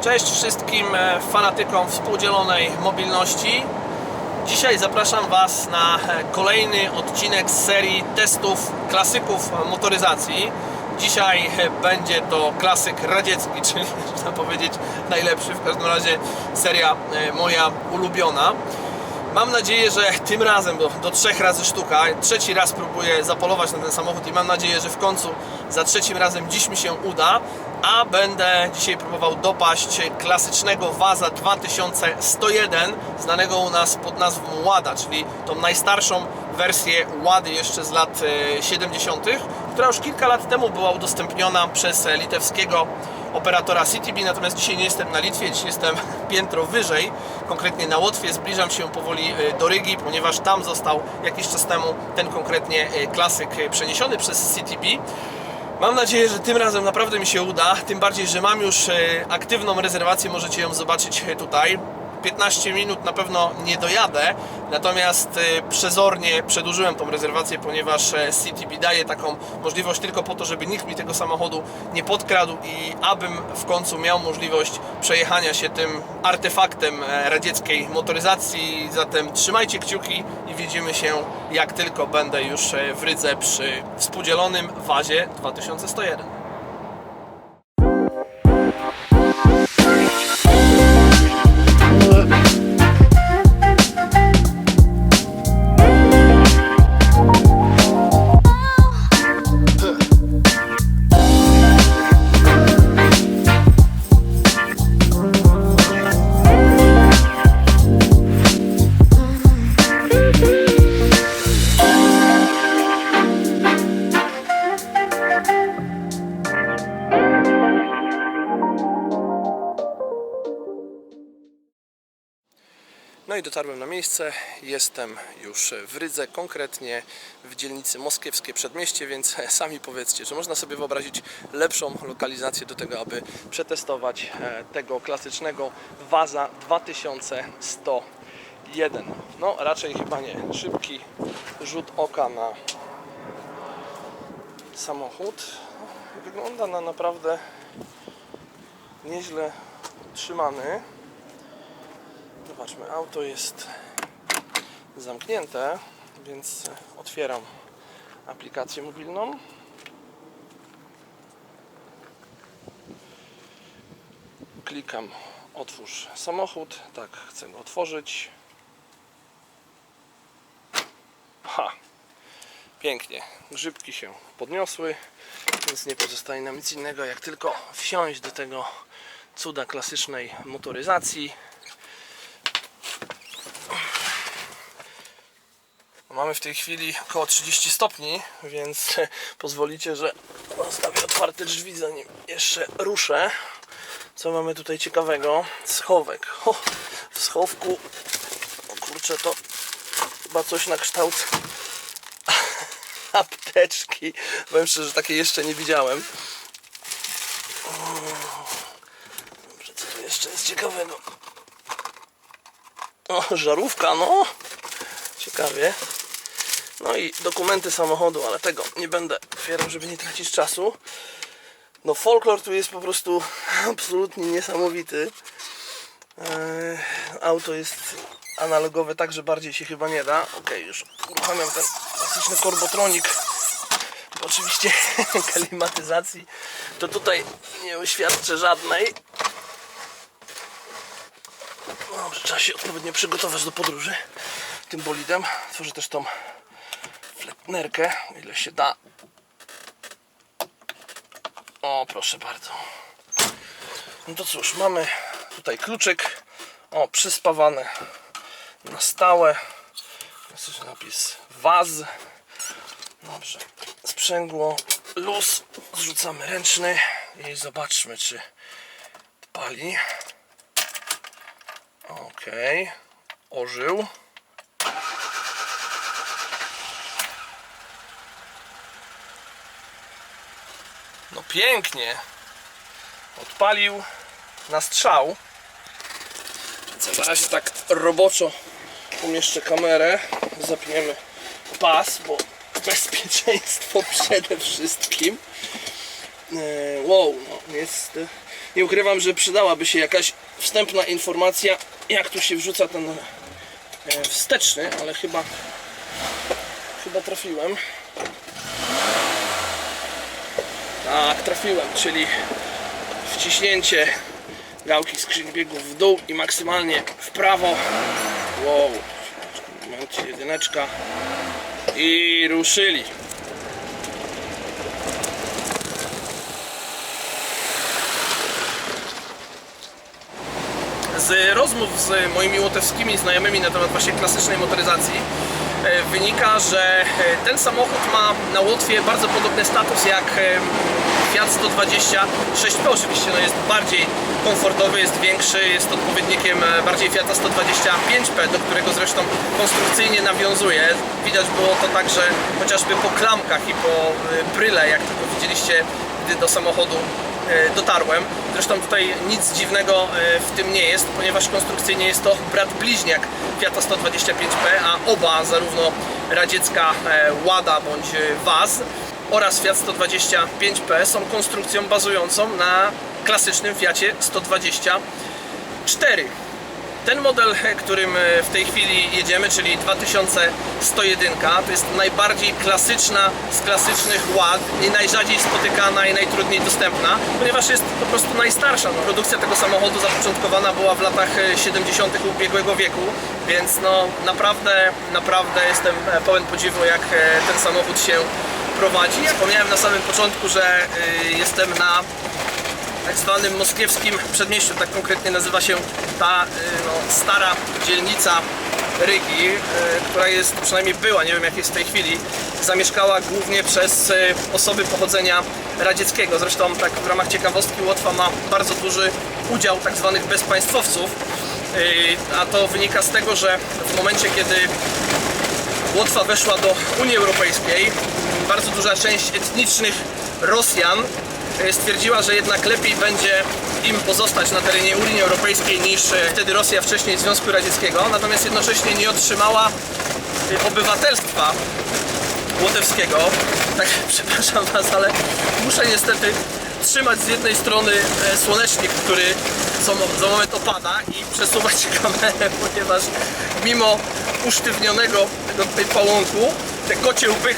Cześć wszystkim e, fanatykom współdzielonej mobilności. Dzisiaj zapraszam Was na e, kolejny odcinek z serii testów klasyków motoryzacji. Dzisiaj e, będzie to klasyk radziecki, czyli można powiedzieć najlepszy, w każdym razie seria moja ulubiona. Mam nadzieję, że tym razem, bo do trzech razy sztuka, trzeci raz próbuję zapolować na ten samochód i mam nadzieję, że w końcu za trzecim razem dziś mi się uda, a będę dzisiaj próbował dopaść klasycznego Waza 2101, znanego u nas pod nazwą Łada, czyli tą najstarszą wersję Łady jeszcze z lat e, 70., która już kilka lat temu była udostępniona przez e, litewskiego operatora CityB, natomiast dzisiaj nie jestem na Litwie, dzisiaj jestem piętro wyżej, konkretnie na Łotwie, zbliżam się powoli e, do Rygi, ponieważ tam został jakiś czas temu ten konkretnie e, klasyk e, przeniesiony przez CityB. Mam nadzieję, że tym razem naprawdę mi się uda, tym bardziej, że mam już aktywną rezerwację, możecie ją zobaczyć tutaj. 15 minut na pewno nie dojadę, natomiast e, przezornie przedłużyłem tą rezerwację, ponieważ e, CityB daje taką możliwość tylko po to, żeby nikt mi tego samochodu nie podkradł i abym w końcu miał możliwość przejechania się tym artefaktem e, radzieckiej motoryzacji. Zatem trzymajcie kciuki i widzimy się jak tylko będę już e, w Rydze przy współdzielonym Wazie 2101. No i dotarłem na miejsce. Jestem już w Rydze, konkretnie w dzielnicy Moskiewskie Przedmieście, więc sami powiedzcie, czy można sobie wyobrazić lepszą lokalizację do tego, aby przetestować e, tego klasycznego Waza 2101. No raczej chyba nie. Szybki rzut oka na samochód. Wygląda na naprawdę nieźle utrzymany. Zobaczmy, auto jest zamknięte, więc otwieram aplikację mobilną. Klikam otwórz samochód. Tak, chcę go otworzyć. Ha! Pięknie. Grzybki się podniosły, więc nie pozostaje nam nic innego jak tylko wsiąść do tego cuda klasycznej motoryzacji. Mamy w tej chwili około 30 stopni, więc pozwolicie, że zostawię otwarte drzwi zanim jeszcze ruszę. Co mamy tutaj ciekawego? Schowek. W schowku, o kurczę, to chyba coś na kształt apteczki. Powiem szczerze, że takiej jeszcze nie widziałem. Dobrze, co tu jeszcze jest ciekawego? O, żarówka, no. Ciekawie. No i dokumenty samochodu, ale tego nie będę otwierał, żeby nie tracić czasu. No folklor tu jest po prostu absolutnie niesamowity. Eee, auto jest analogowe, także bardziej się chyba nie da. Ok, już uruchamiam ten klasyczny korbotronik. Oczywiście klimatyzacji to tutaj nie uświadczę żadnej. Dobrze, trzeba się odpowiednio przygotować do podróży tym bolidem. Tworzę też tą fletnerkę, ile się da. O, proszę bardzo. No to cóż, mamy tutaj kluczyk. O, przyspawane na stałe. Klasyczny napis WAZ. Dobrze. Sprzęgło, luz. Zrzucamy ręczny i zobaczmy, czy pali. Okej. Ożył. Pięknie. Odpalił na strzał. Na razie tak roboczo umieszczę kamerę. Zapniemy pas, bo bezpieczeństwo przede wszystkim. E, Wow, no jest Nie ukrywam, że przydałaby się jakaś wstępna informacja, jak tu się wrzuca ten e, wsteczny, ale chyba chyba trafiłem. Tak, trafiłem, czyli wciśnięcie gałki skrzyni biegów w dół i maksymalnie w prawo. Wow, momencie jedyneczka i ruszyli. Z rozmów z moimi łotewskimi znajomymi na temat właśnie klasycznej motoryzacji wynika, że e, ten samochód ma na Łotwie bardzo podobny status jak e, Fiat 126P oczywiście, no jest bardziej komfortowy, jest większy, jest odpowiednikiem e, bardziej Fiata 125P, do którego zresztą konstrukcyjnie nawiązuje. Widać było to także chociażby po klamkach i po e, bryle, jak tylko widzieliście, gdy do samochodu e, dotarłem. Zresztą tutaj nic dziwnego e, w tym nie jest, ponieważ konstrukcyjnie jest to brat bliźniak Fiata 125P, a oba, zarówno radziecka e, Łada bądź e, Waz oraz Fiat 125P są konstrukcją bazującą na klasycznym Fiacie 124. Ten model, e, którym e, w tej chwili jedziemy, czyli 2101, to jest najbardziej klasyczna z klasycznych ład i najrzadziej spotykana i najtrudniej dostępna, ponieważ jest po prostu najstarsza. No, produkcja tego samochodu zapoczątkowana była w latach e, 70. ubiegłego wieku, więc no naprawdę, naprawdę jestem e, pełen podziwu, jak e, ten samochód się prowadzi. Wspomniałem na samym początku, że e, jestem na tak zwanym moskiewskim przedmieściu, tak konkretnie nazywa się ta y, no, stara dzielnica Rygi, y, która jest, przynajmniej była, nie wiem jak jest w tej chwili, zamieszkała głównie przez y, osoby pochodzenia radzieckiego. Zresztą tak w ramach ciekawostki Łotwa ma bardzo duży udział tak zwanych bezpaństwowców, a to wynika z tego, że w momencie kiedy Łotwa weszła do Unii Europejskiej, bardzo duża część etnicznych Rosjan stwierdziła, że jednak lepiej będzie im pozostać na terenie Unii Europejskiej niż e, wtedy Rosja wcześniej Związku Radzieckiego, natomiast jednocześnie nie otrzymała e, obywatelstwa łotewskiego. Tak, przepraszam Was, ale muszę niestety trzymać z jednej strony e, słonecznik, który za moment opada i przesuwać kamerę, ponieważ mimo usztywnionego tego tutaj pałąku, te kocie łby,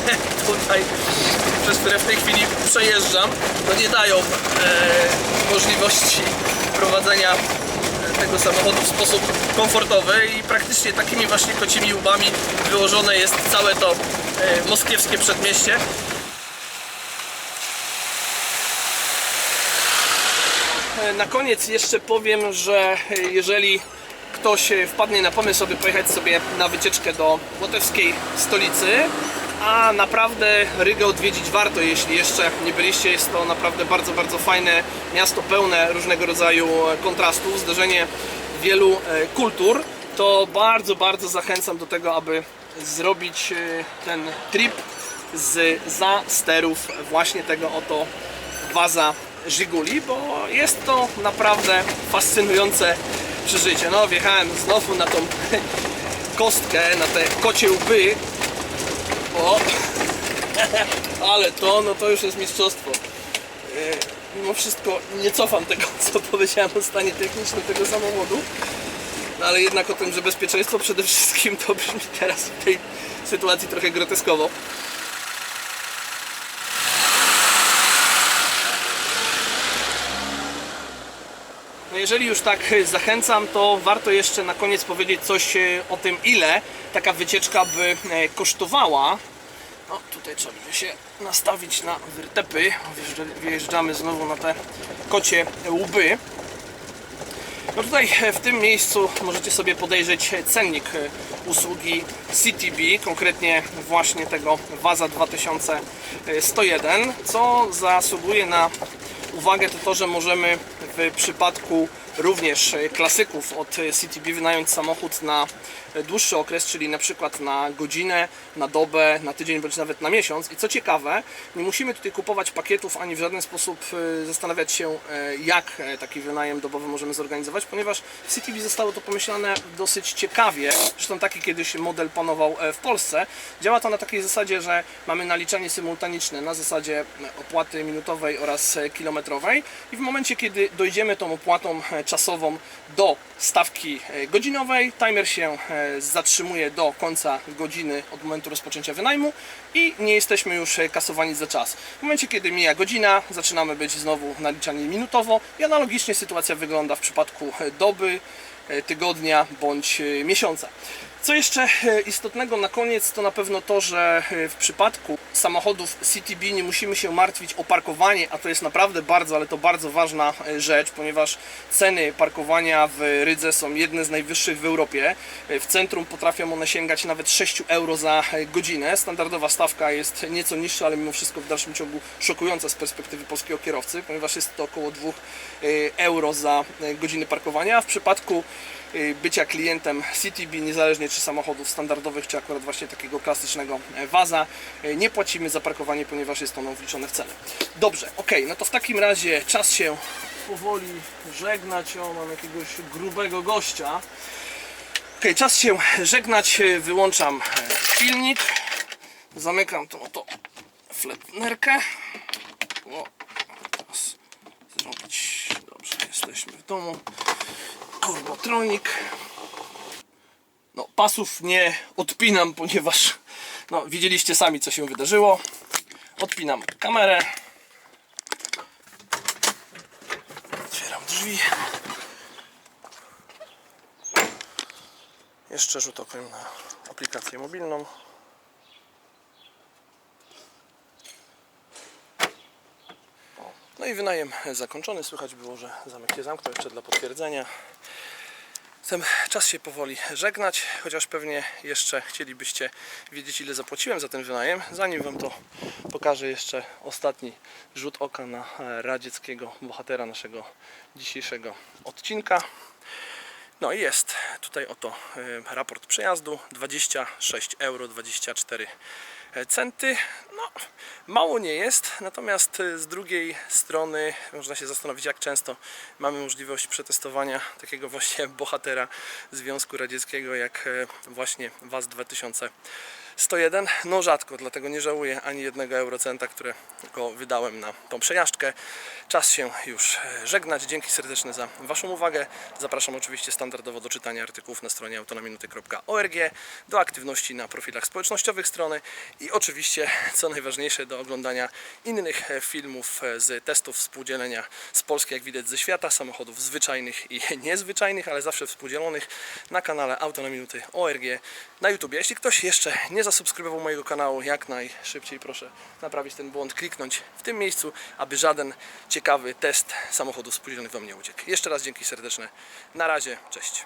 tutaj, przez które w tej chwili przejeżdżam, no nie dają e, możliwości prowadzenia tego samochodu w sposób komfortowy i praktycznie takimi właśnie kocimi łbami wyłożone jest całe to e, moskiewskie przedmieście. E, Na koniec jeszcze powiem, że e, jeżeli ktoś e, wpadnie na pomysł, aby pojechać sobie na wycieczkę do łotewskiej stolicy, a naprawdę Rygę odwiedzić warto, jeśli jeszcze nie byliście. Jest to naprawdę bardzo, bardzo fajne miasto, pełne różnego rodzaju kontrastów, zderzenie wielu e, kultur. To bardzo, bardzo zachęcam do tego, aby zrobić e, ten trip z za sterów właśnie tego oto Waza Żiguli, bo jest to naprawdę fascynujące przeżycie. No, wjechałem znowu na tą kostkę, na te kocie łby. Ale to, no to już jest mistrzostwo. E, Mimo wszystko nie cofam tego, co powiedziałem o stanie technicznym tego samochodu. No ale jednak o tym, że bezpieczeństwo przede wszystkim to brzmi teraz w tej sytuacji trochę groteskowo. No jeżeli już tak zachęcam, to warto jeszcze na koniec powiedzieć coś e, o tym, ile taka wycieczka by e, kosztowała. No tutaj trzeba by się nastawić na wyrtepy. Wjeżdża- Wjeżdżamy znowu na te kocie łby. No tutaj e, w tym miejscu możecie sobie podejrzeć cennik usługi CTB, konkretnie właśnie tego Waza 2101, co zasługuje na uwagę to to, że możemy w przypadku również e, klasyków od e, CTB wynająć samochód na e, dłuższy okres, czyli na przykład na godzinę, na dobę, na tydzień bądź nawet na miesiąc. I co ciekawe, nie musimy tutaj kupować pakietów ani w żaden sposób zastanawiać się, jak taki wynajem dobowy możemy zorganizować, ponieważ w CTB zostało to pomyślane dosyć ciekawie. Zresztą taki kiedyś model panował w Polsce. Działa to na takiej zasadzie, że mamy naliczanie symultaniczne na zasadzie opłaty minutowej oraz kilometrowej kilometrowej i w momencie, kiedy dojdziemy tą opłatą e, czasową do stawki e, godzinowej, timer się e, zatrzymuje do końca godziny od momentu rozpoczęcia wynajmu i nie jesteśmy już kasowani za czas. W momencie, kiedy mija godzina, zaczynamy być znowu naliczani minutowo i analogicznie sytuacja wygląda w przypadku doby, tygodnia bądź miesiąca. Co jeszcze e, istotnego na koniec, to na pewno to, że e, w przypadku samochodów CTB nie musimy się martwić o parkowanie, a to jest naprawdę bardzo, ale to bardzo ważna e, rzecz, ponieważ ceny parkowania w Rydze są jedne z najwyższych w Europie. W centrum potrafią one sięgać nawet 6 euro za godzinę. Standardowa stawka jest nieco niższa, ale mimo wszystko w dalszym ciągu szokująca z perspektywy polskiego kierowcy, ponieważ jest to około 2 euro za godzinę parkowania. W przypadku bycia klientem CTB, niezależnie czy samochodów standardowych, czy akurat właśnie takiego klasycznego e, Waza, y, nie płacimy za parkowanie, ponieważ jest ono wliczone w cenę. Dobrze, ok, no to w takim razie czas się powoli żegnać. O, mam jakiegoś grubego gościa. Ok, czas się żegnać. y, Wyłączam e, silnik. Zamykam tą oto fletnerkę. O, teraz zrobić. Dobrze, jesteśmy w domu. Turbotronik. No, pasów nie odpinam, ponieważ no, widzieliście sami, co się wydarzyło. Odpinam kamerę. Otwieram drzwi. Jeszcze rzut okiem na aplikację mobilną. No i wynajem zakończony. Słychać było, że zamek się zamknął jeszcze dla potwierdzenia. Zatem czas się powoli żegnać, chociaż pewnie jeszcze chcielibyście wiedzieć ile zapłaciłem za ten wynajem. Zanim Wam to pokażę jeszcze ostatni rzut oka na e, radzieckiego bohatera naszego dzisiejszego odcinka. No i jest tutaj oto e, raport przejazdu 26 euro 24 centy. No, mało nie jest, natomiast e, z drugiej strony można się zastanowić, jak często mamy możliwość przetestowania takiego właśnie bohatera Związku Radzieckiego, jak e, właśnie WAZ 2101. No rzadko, dlatego nie żałuję ani jednego eurocenta, którego wydałem na tą przejażdżkę. Czas się już żegnać. Dzięki serdeczne za Waszą uwagę. Zapraszam oczywiście standardowo do czytania artykułów na stronie autonominuty.org, do aktywności na profilach społecznościowych strony i oczywiście, co najważniejsze, do oglądania innych filmów z testów współdzielenia z Polski, jak widać ze świata, samochodów zwyczajnych i niezwyczajnych, ale zawsze współdzielonych na kanale Autonominuty.org na YouTube. Jeśli ktoś jeszcze nie zasubskrybował mojego kanału, jak najszybciej proszę naprawić ten błąd, kliknąć w tym miejscu, aby żaden ciekawy test samochodu współdzielonych Wam nie uciekł. Jeszcze raz dzięki serdeczne. Na razie, cześć.